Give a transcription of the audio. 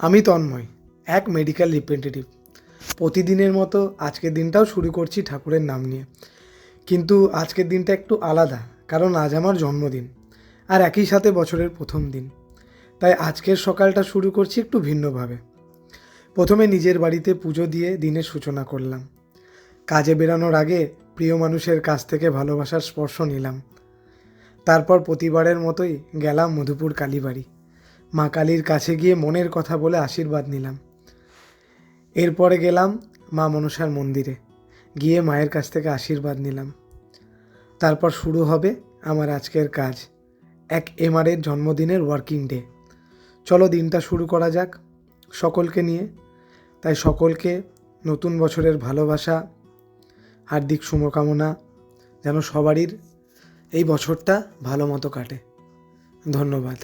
আমি তন্ময়, এক medical representative প্রতিদিনের মতো আজকের দিনটাও শুরু করছি ঠাকুরের নাম নিয়ে। কিন্তু আজকের দিনটা একটু আলাদা, কারণ আজ আমার জন্মদিন, আর একই সাথে বছরের প্রথম দিন। তাই আজকের সকালটা শুরু করছি একটু ভিন্নভাবে। প্রথমে নিজের বাড়িতে পুজো দিয়ে দিনের সূচনা করলাম। কাজে বেরানোর আগে প্রিয় মানুষের কাছ থেকে ভালোবাসার স্পর্শ নিলাম। তারপর প্রতিবারের মতোই গেলাম মধুপুর কালীবাড়ি। মা কালীর কাছে গিয়ে মনের কথা বলে আশীর্বাদ নিলাম। এরপরে গেলাম মা মনসার মন্দিরে। গিয়ে মায়ের কাছ থেকে আশীর্বাদ নিলাম। তারপর শুরু হবে আমার আজকের কাজ। এক এমআরের জন্মদিনের ওয়ার্কিং ডে চলো দিনটা শুরু করা যাক সকলকে নিয়ে। তাই সকলকে নতুন বছরের ভালোবাসা, হার্দিক শুভকামনা, যেন সবারই এই বছরটা ভালো মতো কাটে। ধন্যবাদ।